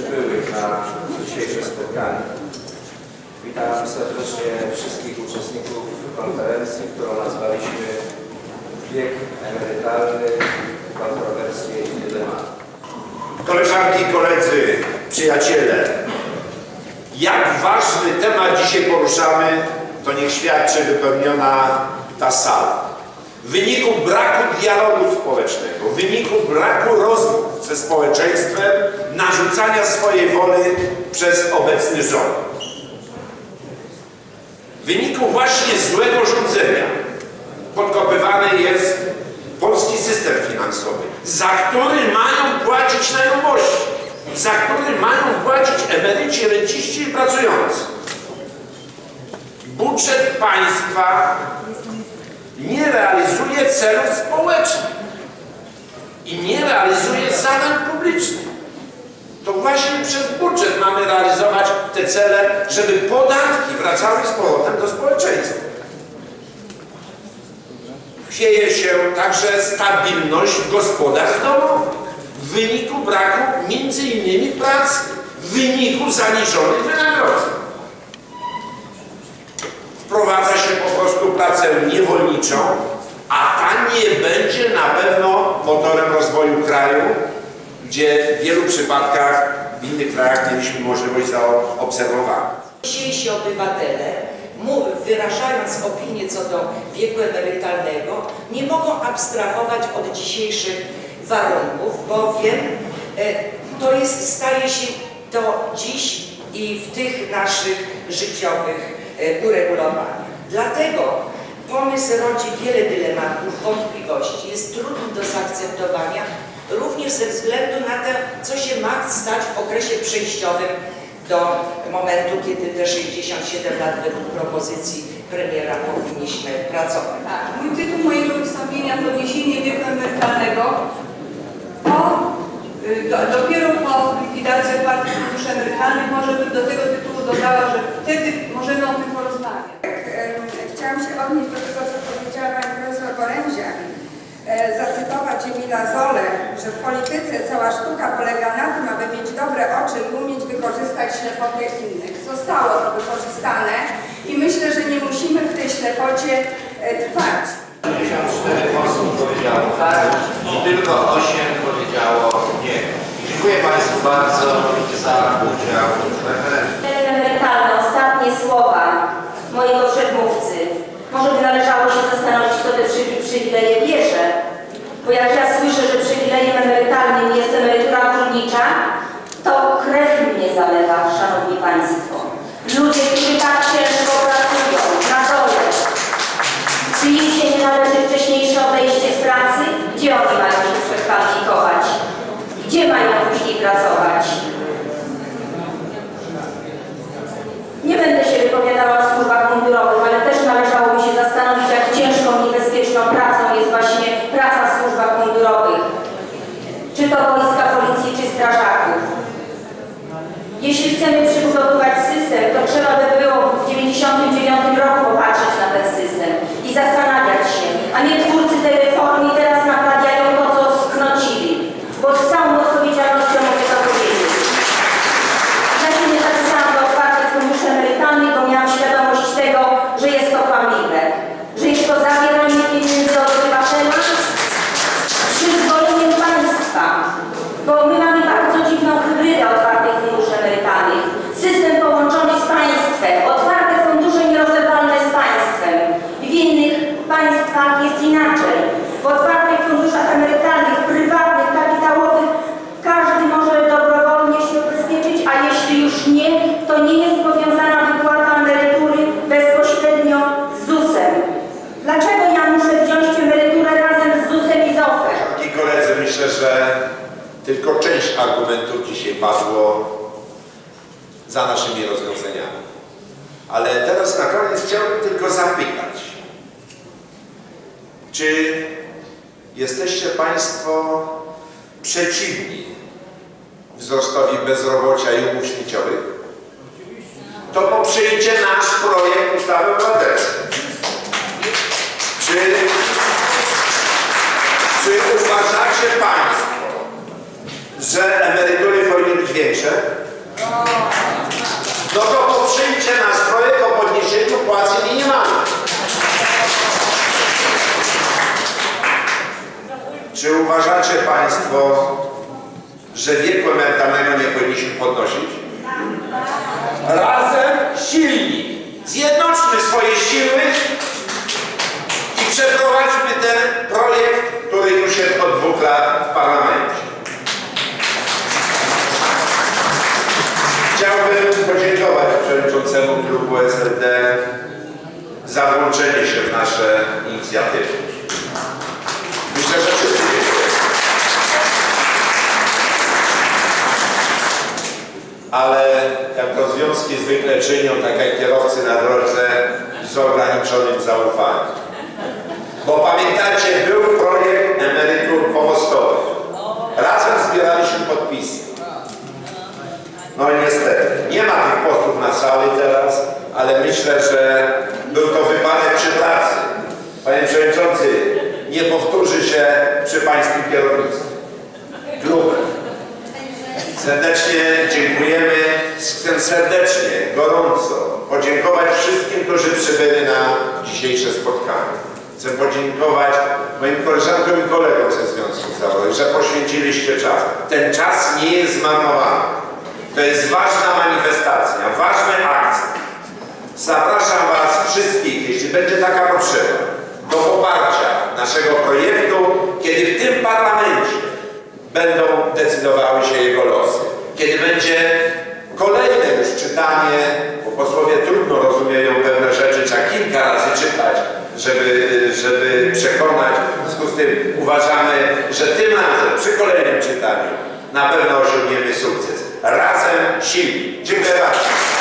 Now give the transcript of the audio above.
przybyłych na dzisiejsze spotkanie. Witam serdecznie wszystkich uczestników konferencji, którą nazwaliśmy Wiek emerytalny, kontrowersje i dylematy. Koleżanki, koledzy, przyjaciele, jak ważny temat dzisiaj poruszamy, to niech świadczy wypełniona ta sala. W wyniku braku dialogu społecznego, w wyniku braku rozmów ze społeczeństwem, narzucania swojej woli przez obecny rząd. W wyniku właśnie złego rządzenia podkopywany jest polski system finansowy, za który mają płacić najubożsi, za który mają płacić emeryci, renciści i pracujący. Budżet państwa nie realizuje celów społecznych i nie realizuje zadań publicznych. To właśnie przez budżet mamy realizować te cele, żeby podatki wracały z powrotem do społeczeństwa. Chwieje się także stabilność gospodarstw domowych w wyniku braku między innymi pracy, w wyniku zaniżonych wynagrodzeń. Wprowadza się po prostu pracę a ta nie będzie na pewno motorem rozwoju kraju, gdzie w wielu przypadkach w innych krajach mieliśmy możliwość zaobserwowania. Dzisiejsi obywatele, wyrażając opinię co do wieku emerytalnego, nie mogą abstrahować od dzisiejszych warunków, bowiem e, to jest, staje się to dziś i w tych naszych życiowych e, uregulowaniach. Dlatego pomysł rodzi wiele dylematów, wątpliwości, jest trudny do zaakceptowania, również ze względu na to, co się ma stać w okresie przejściowym do momentu, kiedy te 67 lat według propozycji premiera powinniśmy pracować. Tak, mój tytuł mojego wystąpienia podniesienie wieku emerytalnego po, y, do, dopiero po likwidacji otwartych funduszy emerytalnych może bym do tego tytułu dodała, że wtedy możemy o tym odnieść do tego, co powiedziała pani profesor Goręzia. E, Zacytować Emila Zolę, że w polityce cała sztuka polega na tym, aby mieć dobre oczy i umieć wykorzystać ślepotę innych. Zostało to wykorzystane i myślę, że nie musimy w tej ślepocie e, trwać. 54 osób powiedziało tak i tylko 8 powiedziało nie. Dziękuję Państwu bardzo za udział w referendum. Emerytalne, ostatnie słowa mojego przedmówcy. Może by należało się zastanowić, kto te przy- przywileje bierze. Bo jak ja słyszę, że przywilejem emerytalnym jest emerytura górnicza, to krew mnie zalewa, Szanowni Państwo. Ludzie, którzy tak ciężko pracują na dole. Czy im się nie należy wcześniejsze odejście z pracy? Gdzie oni mają się przekwalifikować? Gdzie mają później pracować? Nie będę się wypowiadała o służbach mundurowych, ale też należałoby się zastanowić, jak ciężką, niebezpieczną pracą jest właśnie praca w służbach mundurowych. Czy to wojska, policji, czy strażaków. Jeśli chcemy przygotowywać system, to trzeba by było w 1999 roku popatrzeć na ten system i zastanawiać się, a nie twórcy tej reformy teraz naprawiają to, co sknocili. Bo z całą odpowiedzialnością mogę to powiedzieć. Się nie zapisałam do otwartych funduszy emerytalnych, bo miałam świadomość tego, że jest to kłamliwe. Że jest to zabieranie pieniędzy od obywatela przyzwoleniem państwa. Bo my mamy bardzo dziwną hybrydę otwartych funduszy emerytalnych. System połączony z państwem, otwarte fundusze nierozerwalne z państwem. W innych państwach jest inaczej. W otwartych funduszach emerytalnych, prywatnych, kapitałowych każdy może dobrowolnie się ubezpieczyć, a jeśli już nie, to nie jest powiązana wypłata emerytury bezpośrednio z ZUS-em. Dlaczego ja muszę wziąć emeryturę razem z ZUS-em i z OFE? I koledzy, myślę, że tylko część argumentów dzisiaj padło za naszymi rozwiązaniami. Ale teraz na koniec chciałbym tylko zapytać, czy jesteście Państwo przeciwni wzrostowi bezrobocia i umów śmieciowych? To poprzyjcie nasz projekt ustawy obywatelskiej. Czy, czy uważacie Państwo, że emerytury powinny być większe? No to poprzyjcie nasz projekt o podniesieniu płacy minimalnej. Czy uważacie Państwo, że wieku emerytalnego nie powinniśmy podnosić? Razem silni. Zjednoczmy swoje siły i przeprowadźmy ten projekt, który już jest od dwóch lat w parlamencie. Chciałbym podziękować przewodniczącemu klubu SLD za włączenie się w nasze inicjatywy. Myślę, że wszyscy dziękujemy. Ale jak to związki zwykle czynią, tak jak kierowcy na drodze z ograniczonym zaufaniem. Bo pamiętacie, był projekt emerytur pomostowych. Razem zbieraliśmy podpisy. No i niestety, nie ma tych posłów na sali teraz, ale myślę, że był to wypadek przy pracy. Panie Przewodniczący, nie powtórzy się przy Pańskim kierownictwie. Serdecznie dziękujemy. Chcę serdecznie, gorąco podziękować wszystkim, którzy przybyli na dzisiejsze spotkanie. Chcę podziękować moim koleżankom i kolegom ze związków zawodowych, że poświęciliście czas. Ten czas nie jest zmarnowany. To jest ważna manifestacja, ważny akcent. Zapraszam Was wszystkich, jeśli będzie taka potrzeba, do poparcia naszego projektu, kiedy w tym parlamencie będą decydowały się żeby, przekonać. W związku z tym uważamy, że tym razem, przy kolejnym czytaniu, na pewno osiągniemy sukces. Razem silni. Dziękuję bardzo.